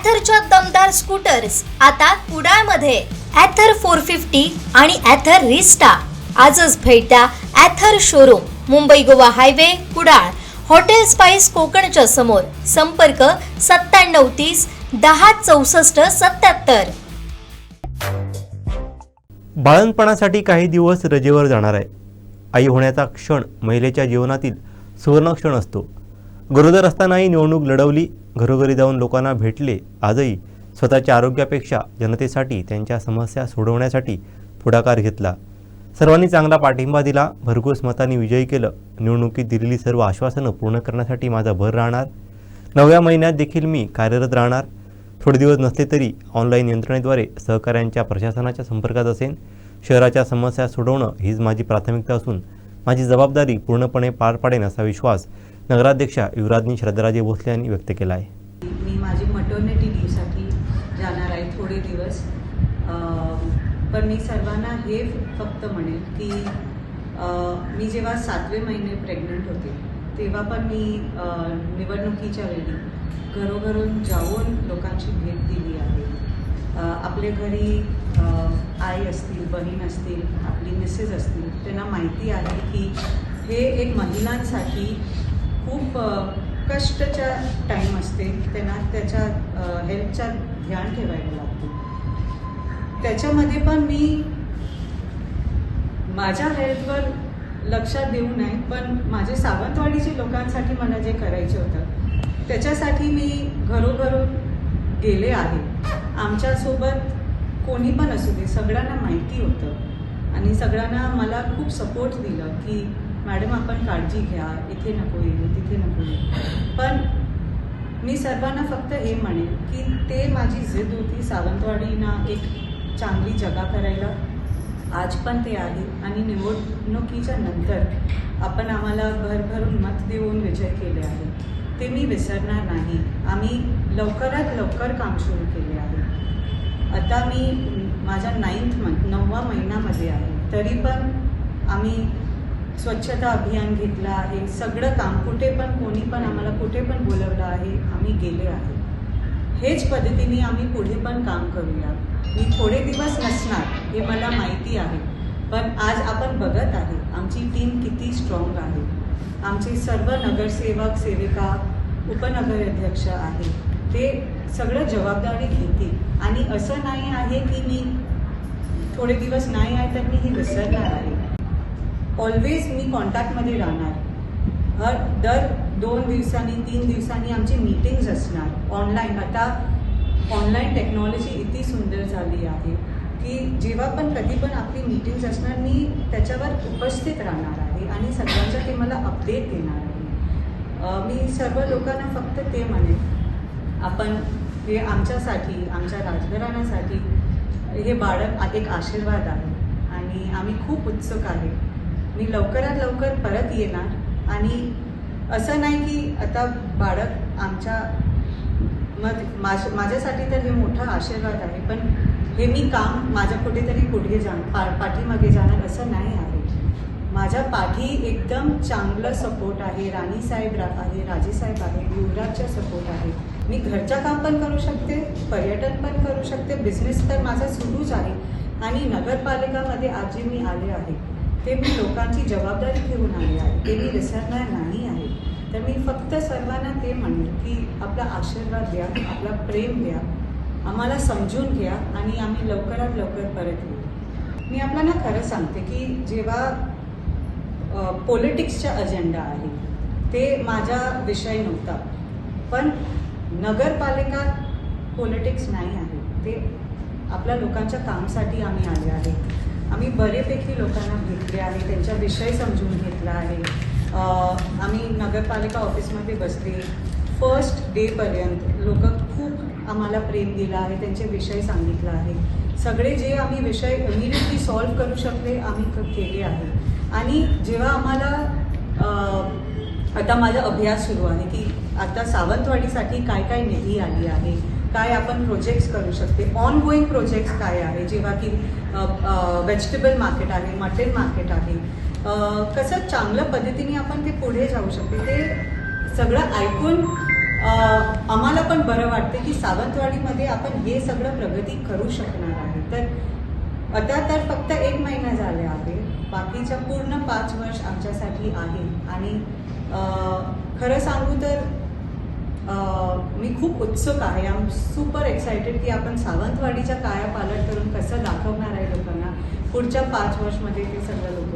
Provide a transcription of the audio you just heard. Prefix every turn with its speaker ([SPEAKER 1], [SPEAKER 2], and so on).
[SPEAKER 1] ॲथरच्या दमदार स्कूटर्स आता कुडाळमध्ये. ॲथर फोर फिफ्टी आणि ॲथर रिस्टा आजच भेट द्या Ather showroom Mumbai Goa highway Kudal. Hotel spice कोकणच्या समोर. संपर्क सत्त्याण्णव तीस दहा चौसष्ट सत्याहत्तर
[SPEAKER 2] बाळणपणासाठी काही दिवस रजेवर जाणार आहे. आई होण्याचा क्षण महिलेच्या जीवनातील सुवर्ण क्षण असतो. गरोदर असतानाही निवडणूक लढवली घरोघरी जाऊन लोकांना भेटले आजही स्वतःच्या आरोग्यापेक्षा जनतेसाठी त्यांच्या समस्या सोडवण्यासाठी पुढाकार घेतला. सर्वांनी चांगला पाठिंबा दिला. भरघोस मतांनी विजयी केलं. निवडणुकीत दिलेली सर्व आश्वासनं पूर्ण करण्यासाठी माझा भर राहणार. नवव्या महिन्यात देखील मी कार्यरत राहणार. थोडे दिवस नसले तरी ऑनलाईन यंत्रणेद्वारे सहकाऱ्यांच्या प्रशासनाच्या संपर्कात असेन. शहराच्या समस्या सोडवणं हीच माझी प्राथमिकता असून माझी जबाबदारी पूर्णपणे पार पाडेन असा विश्वास नगराध्यक्षा युवराजनी श्रद्धाराजे भोसले यांनी व्यक्त केला आहे.
[SPEAKER 3] मी माझी मटर्निटी लीवसाठी जाणार आहे थोडे दिवस. पण मी सर्वांना हे फक्त म्हणेल की मी जेव्हा सातवे महिने प्रेग्नंट होते तेव्हा पण मी निवडणुकीच्या वेळी घरोघरून जाऊन लोकांची भेट दिली आहे. आपल्या घरी आई असतील बहीण असतील आपली मिसेस असतील त्यांना माहिती आहे की हे एक महिलांसाठी खूप कष्टच्या टाईम असते. त्यांना त्याच्या हेल्थचा ध्यान ठेवायला लागतो. त्याच्यामध्ये पण मी माझ्या हेल्थवर लक्षात देऊ नये पण माझे सावंतवाडीचे लोकांसाठी मला जे करायचे होतं त्याच्यासाठी मी घरोघरून गेले आहे. आमच्यासोबत कोणी पण असू दे सगळ्यांना माहिती होतं. आणि सगळ्यांना मला खूप सपोर्ट दिलं की मॅडम आपण काळजी घ्या. इथे नको येऊ तिथे नको येऊ. पण मी सर्वांना फक्त हे म्हणेन की ते माझी जिद होती सावंतवाडीना एक चांगली जगा करायला. आज पण ते आहे आणि निवडणुकीच्या नंतर आपण आम्हाला भरभरून मत देऊन विजय केले आहे. ते मी विसरणार नाही. आम्ही लवकरात लवकर काम सुरू केले आहे. आता मी माझ्या नाईन्थ मंथ नववा महिनामध्ये आहे. तरी पण आम्ही स्वच्छता अभियान घेतलं आहे. सगळं काम कुठे पण कोणी पण आम्हाला कुठे पण बोलवलं आहे आम्ही गेले आहे. हेच पद्धतीने आम्ही पुढे पण काम करूया. मी थोडे दिवस नसणार हे मला माहिती आहे. पण आज आपण बघत आहे आमची टीम किती स्ट्रॉंग आहे. आमचे सर्व नगरसेवक सेविका उपनगर अध्यक्ष आहे ते सगळं जबाबदारी घेतील. आणि असं नाही आहे की मी थोडे दिवस नाही आहे तर मी हे विसरणार आहे. ऑलवेज मी कॉन्टॅक्टमध्ये राहणार. हर दर दोन दिवसांनी तीन दिवसांनी आमची मीटिंग्ज असणार. ऑनलाईन आता ऑनलाईन टेक्नॉलॉजी इतकी सुंदर झाली आहे की जेव्हा पण कधी पण आपली मीटिंग्ज असणार मी त्याच्यावर उपस्थित राहणार आहे आणि सगळ्यांच्या ते मला अपडेट देणार आहे. मी सर्व लोकांना फक्त ते म्हणेन. आपण हे आमच्यासाठी आमच्या राजघराण्यासाठी हे बाळक एक आशीर्वाद आहे. आणि आम्ही खूप उत्सुक आहे. मी लवकरात लवकर परत येणार. आणि असं नाही की आता बाळक आमच्या मग माझ माझ्यासाठी तर हे मोठा आशीर्वाद आहे. पण हे मी काम माझ्या कुठेतरी पुढे जाण पा पाठीमागे जाणार असं नाही आहे. माझ्या पाठी एकदम चांगलं सपोर्ट आहे. राणीसाहेब रा आहे राजेसाहेब आहे युवराजचा सपोर्ट आहे. मी घरचं काम पण करू शकते पर्यटन पण करू शकते बिझनेस तर माझा सुरूच आहे. आणि नगरपालिकामध्ये आज जे मी आले आहे. ते मी लोकांची जबाबदारी घेऊन आले आहे. ते मी विसरणार नाही आहे. तर मी फक्त सर्वांना ते म्हणेल की आपला आशीर्वाद द्या आपला प्रेम द्या. आम्हाला समजून घ्या आणि आम्ही लवकरात लवकर परत येऊ. मी आपल्याला खरं सांगते की जेव्हा पॉलिटिक्सचा अजेंडा आहे ते माझा विषय नव्हता. पण नगरपालिका पॉलिटिक्स नाही आहे. ते आपल्या लोकांच्या कामसाठी आम्ही आले आहे. आम्ही बरेपैकी लोकांना भेटले आहे त्यांचा विषय समजून घेतला आहे. आम्ही नगरपालिका ऑफिसमध्ये बसले. फर्स्ट डेपर्यंत लोक खूप आम्हाला प्रेम दिलं आहे त्यांचे विषय सांगितला आहे. सगळे जे आम्ही विषय इमिडिएटली सॉल्व्ह करू शकले आम्ही क- केले आहे. आणि जेव्हा आम्हाला आता माझा अभ्यास सुरू आहे की आता सावंतवाडीसाठी काय काय निधी आली आहे? काय आपण प्रोजेक्ट्स करू शकते? ऑन गोईंग प्रोजेक्ट्स काय आहे? जेव्हा की व्हेजिटेबल मार्केट आहे मटन मार्केट आहे. कसं चांगल्या पद्धतीने आपण ते पुढे जाऊ शकते? ते सगळं ऐकून आम्हाला पण बरं वाटते की सावंतवाडीमध्ये आपण हे सगळं प्रगती करू शकणार आहे. तर आता तर फक्त एक महिना बाकीच्या पूर्ण पाच वर्ष आमच्यासाठी आहे. आणि खरं सांगू तर मी खूप उत्सुक आहे. आम सुपर एक्सायटेड की आपण सावंतवाडीच्या काया पालट करून कसं दाखवणार आहे लोकांना? पुढच्या पाच वर्षमध्ये ते सगळं लोक